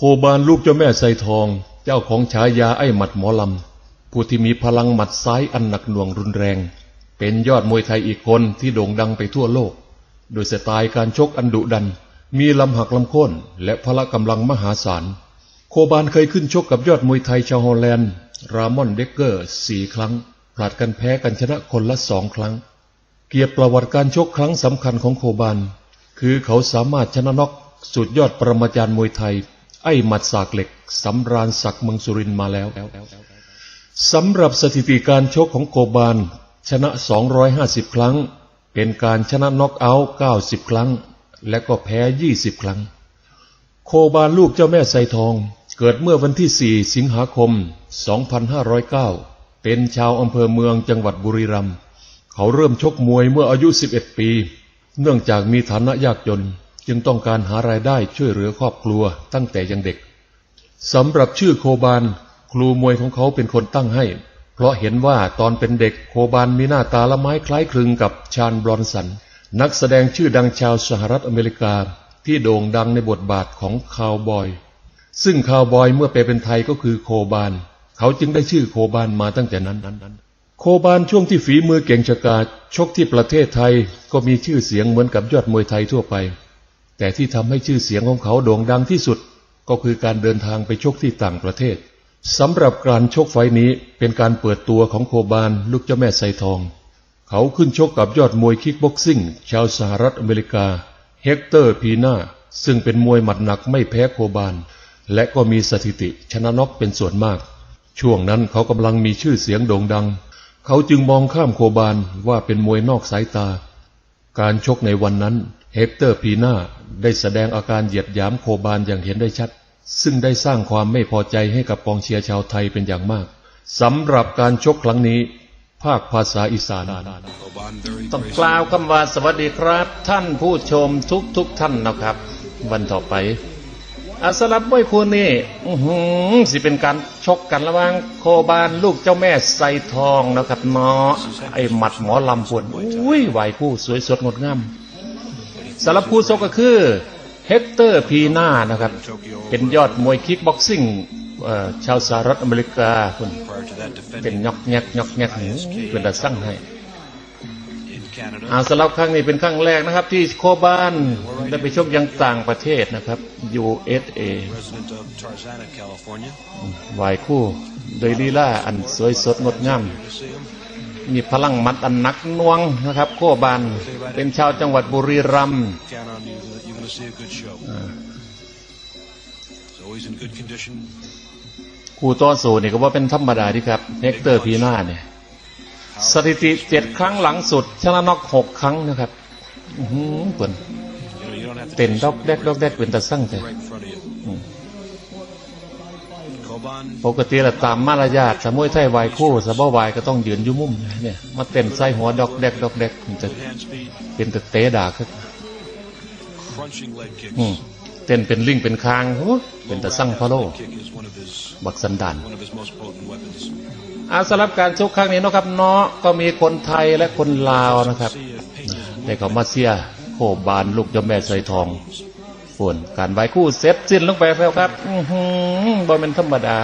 โคบานลูกเจ้าแม่ไซทอง เจ้าของฉายาไอ้หมัดหมอลำ ผู้ที่มีพลังหมัดซ้ายอันหนักหน่วงรุนแรง เป็นยอดมวยไทยอีกคนที่โด่งดังไปทั่วโลก โดยสไตล์การชกอันดุดัน มีลำหักลำโค่นและพละกำลังมหาศาล โคบานเคยขึ้นชกกับยอดมวยไทยชาวฮอลแลนด์ รามอนเดกเกอร์สี่ครั้งผลัดกันแพ้กันชนะคนละสองครั้ง เกียรติประวัติการชกครั้งสำคัญของโคบานคือเขาสามารถชนะน็อกสุดยอดประมาจารย์มวยไทย ไอ้หมัดสากเหล็กสำราญศักดิ์เมืองสุรินมาแล้วสำหรับสถิติการชกของโคบาน ชนะ 250 ครั้ง เป็นการชนะน็อกเอาท์90 ครั้ง และก็แพ้ 20 ครั้ง โคบานลูกเจ้าแม่ไซทอง เกิดเมื่อวันที่ 4 สิงหาคม 2509 เป็นชาวอำเภอเมืองจังหวัดบุรีรัมย์เขาเริ่มชกมวยเมื่ออายุ 11 ปี เนื่องจากมีฐานะยากจน จึงต้องการหารายได้ช่วยเหลือครอบครัวตั้งแต่ยังเด็กสำหรับชื่อโคบานครูมวยของเขาเป็นคนตั้งให้ เพราะเห็นว่าตอนเป็นเด็กโคบานมีหน้าตาละไม้คล้ายคลึงกับชาญบรอนสัน นักแสดงชื่อดังชาวสหรัฐอเมริกา ที่โด่งดังในบทบาทของคาวบอย ซึ่งคาวบอยเมื่อไปเป็นไทยก็คือโคบาน เขาจึงได้ชื่อโคบานมาตั้งแต่นั้นโคบานช่วงที่ฝีมือเก่งชะกาจชกที่ประเทศไทยก็มีชื่อเสียงเหมือนกับยอดมวยไทยทั่วไป แต่ที่ทำให้ชื่อเสียงของเขาโด่งดังที่สุด ก็คือการเดินทางไปชกที่ต่างประเทศสำหรับการชกไฟนี้เป็นการเปิดตัวของโคบานลูกเจ้าแม่ไซทอง เขาขึ้นชกกับยอดมวยคิกบ็อกซิ่ง ชาวสหรัฐอเมริกา เฮกเตอร์พีนาซึ่งเป็นมวยหมัดหนักไม่แพ้โคบาน และก็มีสถิติชนะน็อกเป็นส่วนมาก ช่วงนั้นเขากำลังมีชื่อเสียงโด่งดัง เขาจึงมองข้ามโคบานว่าเป็นมวยนอกสายตา การชกในวันนั้น เฮกเตอร์พีนาได้แสดงอาการเหยียดหยามโคบานอย่างเห็นได้ชัด ซึ่งได้สร้างความไม่พอใจให้กับกองเชียร์ชาวไทยเป็นอย่างมากสำหรับการชกครั้งนี้ ภาคภาษาอีสานต้องกล่าวคำว่าสวัสดีครับ ท่านผู้ชมทุกทุกท่านนะครับ วันต่อไปอาสลับมวยคู่นี้อื้อหือสิเป็นการชกกันระหว่างโคบานลูกเจ้าแม่ไซทองนะครับเนาะไอหมัดหมอลำปวนอุ้ยไหวคู่สวยสดงดงาม สำหรับคู่ชกก็คือเฮกเตอร์พีนานะครับ เป็นยอดมวยคิกบ็อกซิ่งเอ่อชาวสหรัฐอเมริกาคน Prior to that, เป็น defending ยอกแยกยอกแยกหูเป็นตาสั่งให้ in Canada. อาสำหรับครั้งนี้เป็นครั้งแรกนะครับ ที่โคบานได้ไปชกยังต่างประเทศนะครับ USA President of Tarzana, California. ไหวคู่โดยลีลาอันสวยสดงดงาม Good to see him. มีพลังหมัดอันหนักหน่วงนะครับโคบานเป็นชาวจังหวัดบุรีรัมย์ Count on you. that You're going to see a good show. He's always in good condition. คู่ต่อสู้นี่ก็ว่าเป็นธรรมดาที่ครับเฮกเตอร์พีนาเนี่ยสถิติเจ็ดครั้งหลังสุด ชนะน็อกหกครั้งนะครับ อือหือเปิ่น You know, you don't have to เต้น do ดอกแดกดอกแดกเป็นตาสั่งแต่ ปกติละตามมารยาทสมวยไทยวายคู่สบ่วายก็ต้องยืนอยู่มุมเนี่ยมาเต้นใส่หัวดอกแดกดอกแดกมันจะเป็นแต่เตะด่าครับเต้นเป็นลิงเป็นคางเป็นแต่สั่งพะโลบักสันดานอาสำหรับการชกครั้งนี้นะครับ เนาะก็มีคนไทยและคนลาวนะครับ See a painted ได้เขามาเสียโคบานลูกเจ้าแม่ใส่ทอง ฝนการไหวคู่เสร็จสิ้นลงไปแล้วครับ อือหือบอเป็นธรรมดา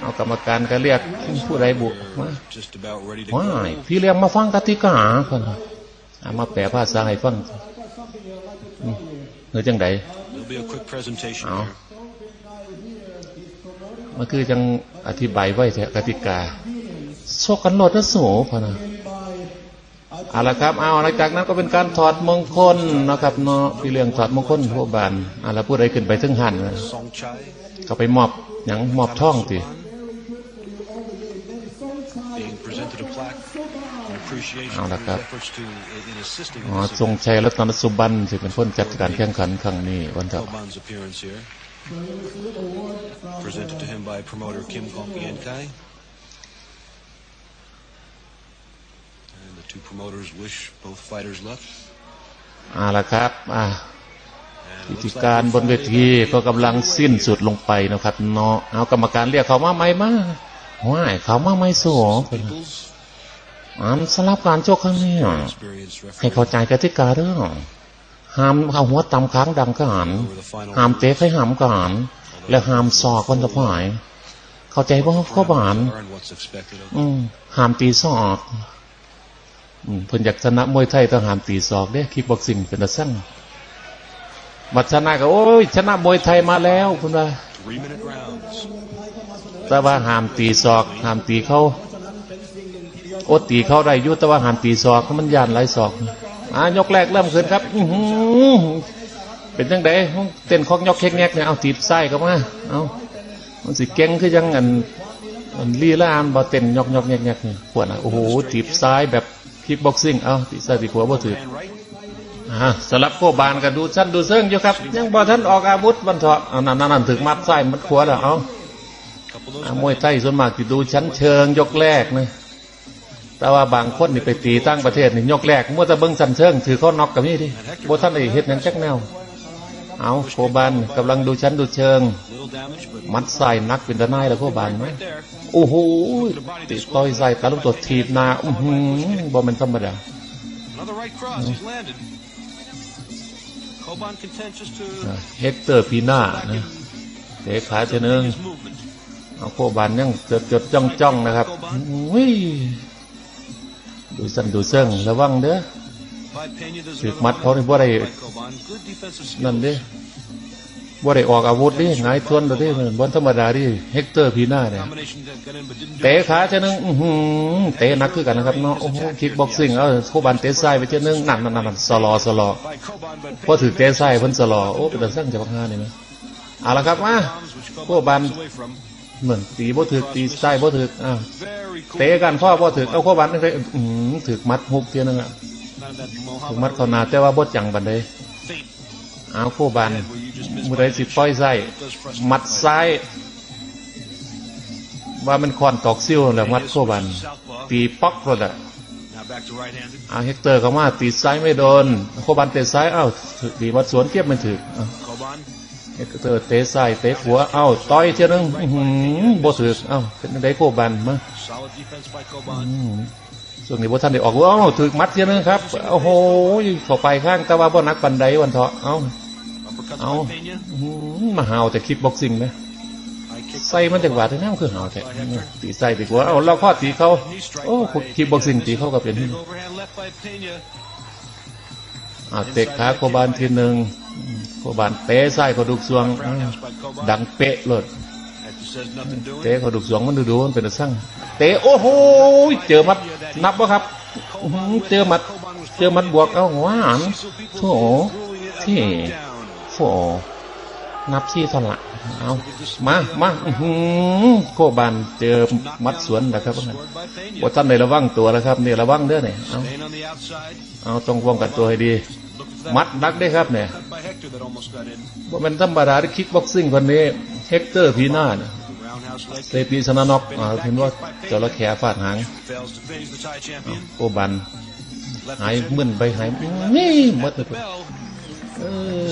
เอากรรมการก็เรียกผู้ใดบุมา just about ready to ว้า go. ยพี่เลี้ยงมาฟังกติกาคนน่ะเอามาแปลภาษาให้ฟังอืมเฮ้ยจังได There'll be a quick presentation Oh. here. มันคือจังอธิบายไว้แท้กติกาโชคกันโลดนะโสพะนะ เอาละครับ เอาหลังจากนั้นก็เป็นการถอดมงคลนะครับเนาะพี่เรื่องถอดมงคลพวกบานเอาละพูดอะไรขึ้นไปซึ่งหันนะก็ไปมอบอย่างมอบท่องสิเอาละครับทรงชัยรัตนสุบันสิเป็นผู้จัดการแข่งขันครั้งนี้วันต่อ two promoters wish both fighters luck. เอาละครับอ่า And พิ it ธี looks การ like บนเวทีก็กำลังสิ้นสุดลงไปนะครับเนาะเอากรรมการเรียกเขามาไหมมาว้ายเขามาไม่สู้ Peoples, อันสลับการโชคครั้งนี้ experienced ให้ referee เข้าใจกติกาเด้อห้ามเอาหัวต่ำค้างดังกหัน over the final ห้ามเตะ words, ให้ห้ามกหันและห้ามศอกคนสะพาย เข้าใจบ่ข้อบาน Are and what's expected of อืมห้ามตีศอกอืม เพิ่นอยากชนะมวยไทยต้องหามตีศอกเด้คิกบ็อกซิ่งเป็นตะสั่งบัชนะก็โอ้ยชนะมวยไทยมาแล้วคุณว่าแต่ว่าหามตีศอกหามตีเขาโอตีเขาได้ยุแต่ว่าหามตีศอกเพราะมันยานหลายศอกอ่ายกแรกเริ่มขึ้นครับอืเป็นจังไดเต้นคอกยกเค้กแงกเนี่ยเอาตีบไส้ก็มาเอามันสิเก่งคือยังอันอันลีลาอันบ่เต้นยกยกแงกแงกเนี่ยปวดอะโอ้โหตีบซ้ายแบบ คิกบ็อกซิ่ง เอาตีใส่ตีขวบ่ถืออ่าสลับโคบานกันดูชั้นดูเซิงอยู่ครับ ยังบ่ทันออกอาวุธมันเถาะอานั่นนั่นนั่นถึงมัดไส้มัดขวาแล้วเอาอามวยไทยส่วนมากที่ดูชั้นเชิงยกแรกนะแต่ว่าบางคนนี่ไปตีตั้งประเทศนี่ยกแรกมัวแต่เบิ้งชั้นเชิงถือเขาน็อกกับนี่ดิบ่ท่านไอ้เฮ็ดหยังจักแนว เอาโคบานกำลังดูชั้นดูเชิง มัดใส่นักเป็นตะนายแล้วโคบานไหมโอ้โหติดต่อยใส่ตาลูกตัวทีบนาอื้อหือบ่แม่นธรรมดาเฮกเตอร์พีน่านะเตะขาเจนึงเอาโคบานยังจดจดจ้องจ้องนะครับดูสันดูเซิงระวังเด้อ ถือมัดเขาเนี่บ่ได้นั่นดิบ่ได้ออกอาวุธดิหงายทวนตัวดิเหมือนบอลธรรมดาดิเฮกเตอร์พีหน้าเนี่ยเตะขาเจ้านึงเตะนักคือกันนะครับเนาะโอ้โหคิกบ็อกซิ่งเอาโคบันเตะไส้ไปเจ้านึงหนักนนั่นนักสลอสลอพอถือเตะไส้พิ่นสลอโอ้เป็นสร้างจะพังงานเนี่ยนะเอาละครับมาโคบันเหมือนตีบ่ถือตีไส้บ่ถือเตะกันข้อบ่ถือเอาโคบันนี่เลยถือมัดหุกเจ้านึงอะ ถือ Muhammad มัดเขานาแต่ว่าบ่จังบันไดเอาโคบานมือใดสิปล่อยไส้มัดซ้าย ว่ามันคอนตอกซิ่วแล้วมัดโคบัน ตีป๊อกรถอะ Now back to right-handed. เอาเฮกเตอร์เข้ามาตีซ้ายไม่โดนโคบันเตะซ้ายเอ้าถือตีมัดสวนเก็บมันถือเฮกเตอร์เตะซ้ายเตะหัวเอ้าต่อยเท่านึงอื้อหือบ่ถือเอ้าเป็นไดโคบันมา Solid defense by Koban. ช่วงนี้บ่ทันได้ออกเอ้าถือมัดเท่านึงครับโอ้โหเข้าไปข้างแต่ว่าบ่หนักปันใดวันเถาะเอ้า Uppercuts Ow. by Pena. อื้อหือมาหาวแต่คิกบ็อกซิ่งนะ High kick ใส่มันจังหวะที่นั่นคือหาวแต่ตีใส่ตีหัวเอ้าเราข้อตีเขาโอ้คิกบ็อกซิ่งตีเขาก็เป็น Big overhand left by Pena. อ่าเตะขาโคบานทีหนึ่งโคบานเตะซ้ายเขาดุกสวงอืม Roundhouse by Koban. ดังเป๊ะเลย เตะเขาดุกสวงมันดูดูมันเป็นตะสั่งเตะโอ้โหเจอมัดนับวะครับอื้อหือเจอมัด เจอมัดบวกเอาหวานโถที่โถนับซี่ทอนละเอามามาอื้อหือโคบานเจอมัดสวนนะครับว่างั้น Scored by Pena. ว่าท่านในระวังตัวนะครับนี่ระวังเด้อเนี่ยเอา Staying on the outside. เอาต้องป้องกันตัวให้ดี Looking for that มัดนักได้ครับเนี่ย cut by Hector that almost got in. ว่ามันธรรมดาที่คิกบ็อกซิ่งคนนี้ เฮกเตอร์พีน่าเนี่ยเซปีชนะนอกเห็นว่าจระเข้ฟาดหางโอบัน หายมึนไปหายนี่มดเลยเอ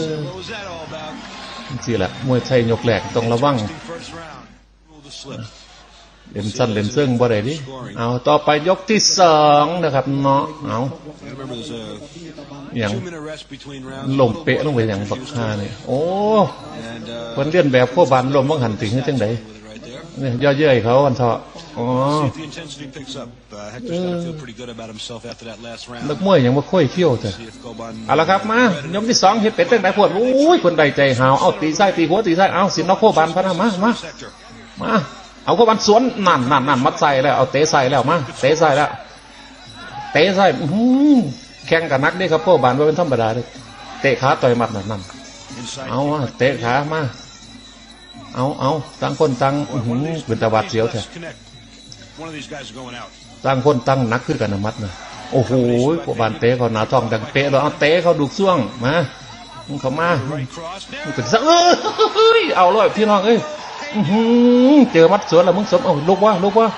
อ What was that all about? สิละมวยไทยยกแหลกต้องระวัง เล่นสั้นเล่นซึ่งบ่ได้ดิเอาต่อไปยกที่สองนะครับเนาะเอา I remember there's a อย่าง two minute rest between rounds. ลมเป๊ะลงไปอย่างบักคาเนี่ยโอ้ And uh, เพิ่นเลียนแบบโคบันลมบังหันถึงให้จังได with it right there. เนี่ยย่อเย้ยเขาวันเถาะอ๋อ See if the intensity picks up. Uh, Hector's got to feel pretty good about himself after that last นัก round. มวยยังบ่ค่อยเขี้ยวแต่ See if Koban. เอาละครับมายกที่สองเฮ็ดเป็ดตั้งแต่พวดโอ้ยคนใดใจหาวเอาตีไส้ตีหัวตีไส้เอาสินเอาโคบันพะนะมามา Sector. มา เอาโคบันสวนนั่นนั่นนั่นมัดใส่แล้วเอาเตะใส่แล้วมาเตะใส่แล้ว เตะใส่อื้อหือแข่งกับนักเด้ครับโคบันว่าเป็นธรรมดาเด้เตะขาต่อยหมัดนั่นนั่น Inside. เอามาเตะขามาเอาเอาต่างคนต่างอื้อหือเป็นตะวัดเสียวแท้ Let's connect. One of these guys is going out. ต่างคนต่างหนักขึ้นกันนะมัดนะโอ้โหโคบันเตะเขาหนาท้องดังเตะแล้วเอาเตะเขาดุกซ่วงมามึงเข้ามา Right cross. There. เป็นสักเอ้ยเอาเลยพี่น้องเอ้ยอื้อหือ เจอมัดสวนแล้วมึงสมเอาลูกว่าลูกว่า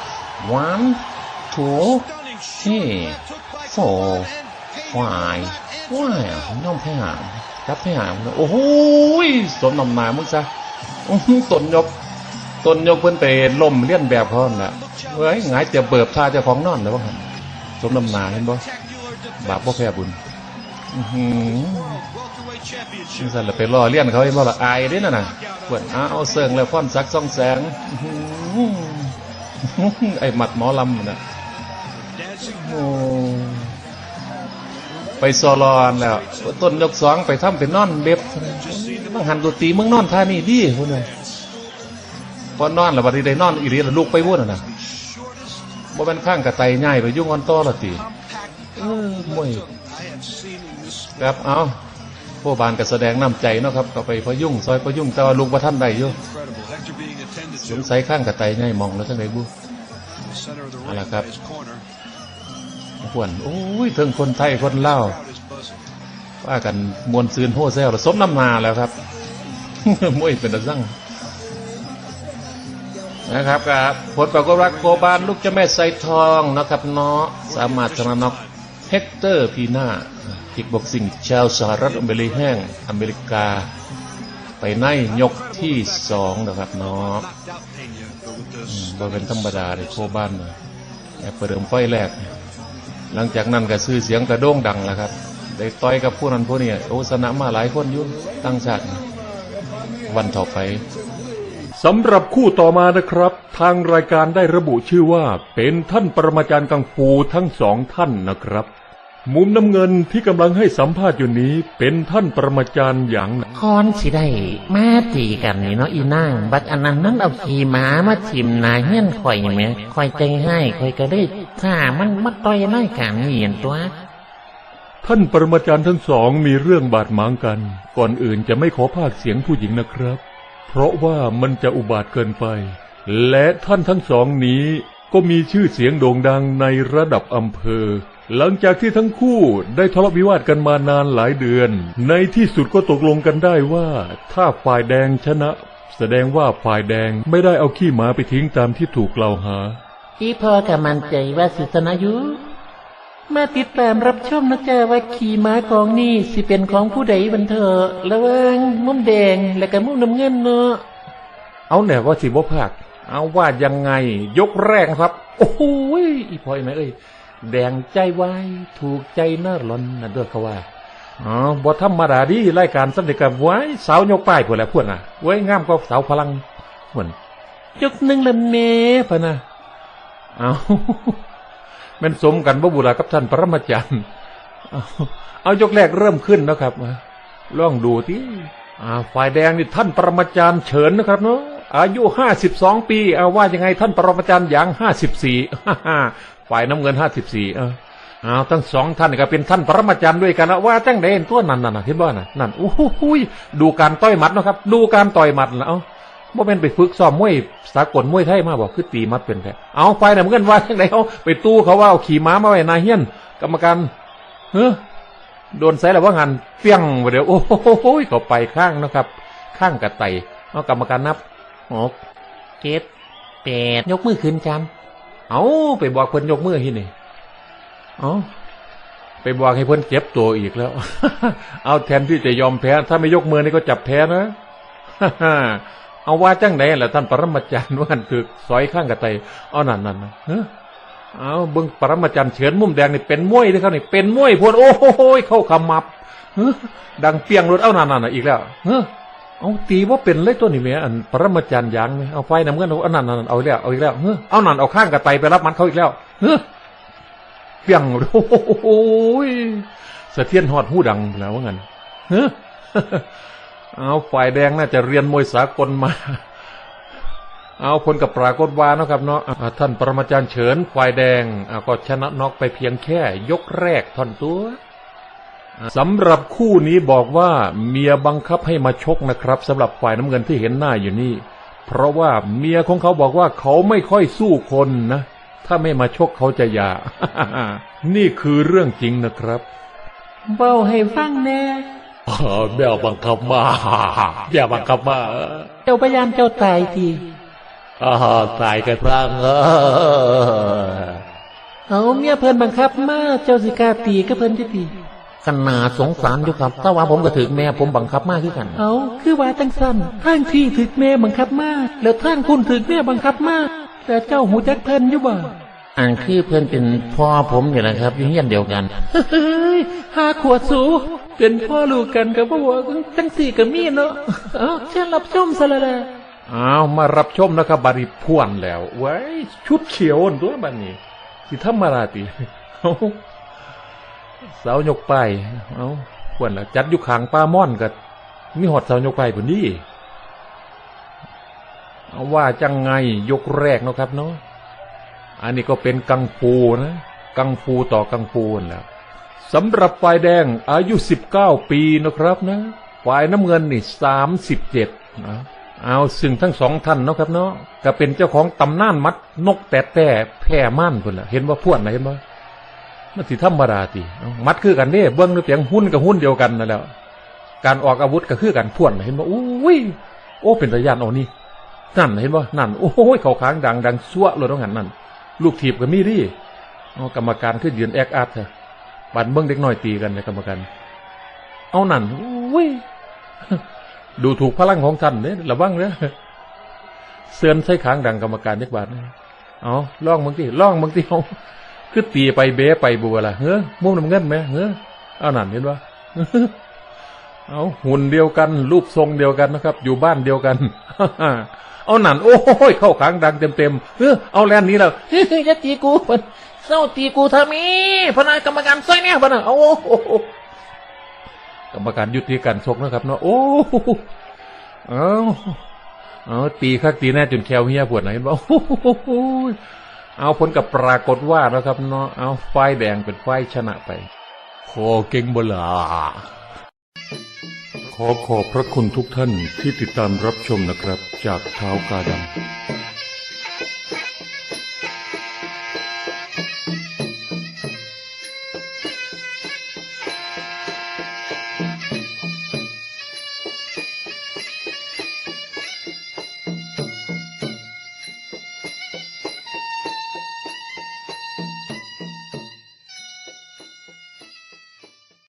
วานถู Stunning Hey. shot took by Four. Koban and ควายว้ายน้องแพ้หามรับแพ้หามโอ้โหสมนำหนามึงซะอื้อหือตนยกตนยกเพิ่อนไปล่มเลี้ยนแบบเขาน่ะเฮ้ยหงายจะเบิบท่าเจ้าของนอนแล้วว่าสมนำหนาเห็นบ่บาปบ่อแพ้บุญอือหือนี่สั่นละไปล่อเลี้ยนเขาให้บ่ละอายเด้นั่นน่ะ เพิ่นอ้าเสิงแล้วฟ้อนสักส่องแสงไอ้หมัดหมอลำนั่นน่ะ Dancing โอ้ไปซอรอนแล้วต้นยกสองไปทำเป็นนอนเบ็บมังหันตัวตีมึงนอนท่านี่ดีพุ่นน่ะพอนอนแล้วบัดนี้ได้นอนอีหลีแล้วลุกไปพุ่นน่ะนะบ่แม่นข้างกระไตง่ายไปยุ่งออนต้อละติเออมวย I have seen in this ครับเอา ผู้บานก็แสดงน้ำใจเนาะครับก็ไปพยุ่งซอยพยุ่งแต่ว่าลุกบ่ทันได้อยู่สงสัยข้างกระไตง่ายมองแล้วจังไดบุ the center of the ring Ala by kap. his corner. หวนโอ้ยถึงคนไทยคนเล่าว่ากันมวนซืนโฮแซวแล้วสมน้ำนาแล้วครับมวยเป็นตะสั่งนะครับกับผลปรากฏว่าโกบานลูกเจ้าแม่ไซทองนะครับเนาะสามารถชนะน็อกเฮกเตอร์พีนา คิกบ็อกซิ่งชาวสหรัฐอเมริกแห้งอเมริกา ไปในยกที่สองนะครับเนาะ Knocked out Pena, but with the บ่เป็นธรรมดาเลยโคบ้านน่ะแอบประเดิมไฟแรก หลังจากนั้นก็ซื้อเสียงกระโด่งดังแล้วครับ ได้ต่อยกับผู้นั้นผู้นี้โอ้สนะมาหลายคนอยู่ตั้งชาติวันต่อไปสำหรับคู่ต่อมานะครับ ทางรายการได้ระบุชื่อว่า เป็นท่านปรมาจารย์กังฟูทั้งสองท่านนะครับ มุมน้ำเงินที่กำลังให้สัมภาษณ์อยู่นี้เป็นท่านปรมาจารย์หยางคอนสิได้มาตีกันนี่เนาะอีนางบักอันนั้นมันเอาขี่ม้ามาทิมนายเฮี้ยนข่อยนี่แหมข่อยใจให้ข่อยก็ได้ถ้ามันมาต่อยรายการนี่เห็นตัว ท่านปรมาจารย์ทั้งสองมีเรื่องบาดหมางกัน ก่อนอื่นจะไม่ขอพากย์เสียงผู้หญิงนะครับ เพราะว่ามันจะอุบาทเกินไป และท่านทั้งสองนี้ก็มีชื่อเสียงโด่งดังในระดับอำเภอ หลังจากที่ทั้งคู่ได้ทะเลาะวิวาทกันมานานหลายเดือน ในที่สุดก็ตกลงกันได้ว่า ถ้าฝ่ายแดงชนะ แสดงว่าฝ่ายแดงไม่ได้เอาขี้หมาไปทิ้งตามที่ถูกกล่าวหา อีพอกับมันใจว่าสิชนะอยู่มาติดตามรับชมนะจ๊ะว่าขี่ม้ากองนี่สิเป็นของผู้ใดบันเถอะระหว่างมุมแดงและก็มุมน้ำเงินเนาะเอาแน่ว่าสิบ่ภาคเอาว่ายังไงยกแรกครับ โอ้โหยอีพอยไหมเอ้ย แดงใจไวายถูกใจน่าร้อนนะเด้อเขาว่าอ๋อบ่ธรรมดาดีรายการสำเร็จกับไว้สาวยกป้ายพวกแหละพวกน่ะไว้งามก็สาวพลังเหมือนยกหนึ่งละเมพะนะเอามันสมกันบ่บุรากับท่านปรมาจารย์เอาเอายกแรกเริ่มขึ้นนะครับมาลองดูที่ฝ่ายแดงนี่ท่านปรมาจารย์เฉินนะครับเนาะอายุห้าสิบสองปี เอาว่ายังไงท่านปรมาจารย์อย่างห้าสิบสี่ ฝ่ายน้ำเงินห้าสิบสี่เอาเอาทั้งสองท่านก็เป็นท่านปรมาจารย์ด้วยกันนะว่าจังเด่นตัวนั้นน่ะเห็นบ่น่ะนั่นโอ้โหยดูการต่อยหมัดนะครับ ดูการต่อยหมัดแล้วบ่แม่นไปฝึกซ้อมมวยสากลมวยไทยมาบอกคือตีมัดเป็นแท้เอาไปน่ะเหมือนกันว่าจังไดเอาไปตู้เขาว่าเอาขี่ม้ามาไว้นายเฮียน กรรมการเฮ้อโดนใส่แล้วว่างันเปี้ยงไปเดี๋ยวโอ้โหเขาไปข้างนะครับ ข้างกระไตเอากรรมการนับหกเจ็ดแปดยกมือขึ้นจ เอาไปบอกเพิ่นยกมือที่นี่เอาไปบอกให้เพิ่นเจ็บตัวอีกแล้ว เอาแทนที่จะยอมแพ้ ถ้าไม่ยกมือนี่ก็จับแพ้นะเอาว่าจังไหนล่ะท่านปรมาจารย์ว่าหันถึกซอยข้างกระไตเอานั่นนั่นนะเอาเบิ่งปรมาจารย์เฉินมุมแดงนี่เป็นมวยเลยครับนี่เป็นมวยพวดโอ้โหเข้าขมับดังเปียงรถเอานั่นนั่นอีกแล้วเฮ้ เอาตีว่าเป็นเลยตัวนี้แหม่อันปรมาจารย์ยางไหมเอาไฟน้ำเงินเอาอันนั้นนั่นเอาอีกแล้วเอาอีกแล้วเฮ้อเอานั่นเอาข้างกระไตไปรับมันเขาอีกแล้วเฮ้อเปียงโอ้โหสะเทียนหอดหูดังแล้วว่างั้นเฮ้อเอาฝ่ายแดงน่าจะเรียนมวยสากลมา เอาคนกับปรากฏวานะครับเนาะท่านปรมาจารย์เฉินฝ่ายแดงอาก็ชนะน็อกไปเพียงแค่ ยกแรกท่อนตัว สำหรับคู่นี้บอกว่าเมียบังคับให้มาชกนะครับสำหรับฝ่ายน้ำเงินที่เห็นหน้าอยู่นี่ เพราะว่าเมียของเขาบอกว่าเขาไม่ค่อยสู้คนนะ ถ้าไม่มาชกเขาจะหย่านี่คือเรื่องจริงนะครับำเบ้าให้ฟังแน่แมวบังคับมาแมวบังคับมาเจ้าพยายามเจ้าตายทีอ่าตายกันพลังเออเอาเมียเพิ่นบังคับมาเจ้าสิกล้าตีก็เพิ่นที่ตี ขนาดสงสารอยู่ครับ ถ้าว่าผมก็ถึงแม่ผมบังคับมากขึ้นกันเอาคือว่าจังสั้นทางที่ถึกแม่บังคับมาแล้วทางคุณถึกแม่บังคับมาแต่เจ้าหูจักเพิ่นอยู่บ่อันคือเพื่อนเป็นพ่อผมเนี่ยนะครับอยังเงี้ยนเดียวกันเฮ้ยห้าขวดสูเป็นพ่อลูกกันกับพ่อตั้งสี่กับมีเนาะเอ้าเชิญรับชมซะละละอ้าวมารับชมนะครับบาริพ่วนแล้วไว้ยชุดเขียวตัวบันนี้สิธรรมราติ เสาวยกไปเอาพ่วนล้วจัดอยู่ขางป้าม่อนกับมีหอดเสาวยกไปผุนดีเอาว่าจังไงยกแรกเนาะครับเนาะอันนี้ก็เป็นกังฟูนะ กังฟูต่อกังฟูนั่นแหล้วสำหรับฝ่ายแดงอายุ 19 ปีนะครับนะฝ่ายน้ำเงินนี่ 37นะเอาซึ่งทั้งสองท่านเนาะครับเนาะก็เป็นเจ้าของตำนานมัดนกแต่แต่แพร่ม่านคนละเห็นว่าพวดนะเห็นว่า มันสิธรรมดาติมัดคือกันเด้เบิ้องด้วยเพียงหุ้นกับหุ้นเดียวกันนั่นแหล้วการออกอาวุธก็คือกันพวนเห็นว่าอุ้ยโอ้เป็นตะยานเอานี่นั่นเห็นว่านั่นโอ้ยเขาค้างดังดังซั่วเลยต้องหันนั่นลูกถีบก็มีดิเอากรรมการขึ้นยืนแอคอาร์ตเถอะบันเบิ้องเด็กน้อยตีกันในกรรมการเอานั่นอุ้ยดูถูกพลังของท่านเนี่ยระวังเนี่ยเสือนใช้ขางดังกรรมการยักบาทเนี่ยเอาล่องมึงที่ล่องมึงที่เอา คือตีไปเบ้ไปบัวล่ะเฮ้อมุ่งน้ำเงินไหมเฮ้อเอาหนันเห็นปะเอาหุ่นเดียวกัน รูปทรงเดียวกันนะครับ อยู่บ้านเดียวกันเอาหนันโอ้ยเข้าขางดังเต็มเต็มๆเฮ้อเอาแลนนี้แล้วเฮ้ยจะตีกูเพิ่นเศร้าตีกูทำไมพนักกรรมการซอยเนี่ยพนักเอาโอ้โหกรรมการยุติการชกนะครับเนาะโอ้เอาเอาตีคักตีแน่จนแควเฮียปวดไหนะเห็นบ่โอ้โห เอาผลกับปรากฏว่านะครับเนาะเอาไฟแดงเป็นไฟชนะไปโคเก่งบลาขอขอบพระคุณทุกท่านที่ติดตามรับชมนะครับ จากเท้ากาดำ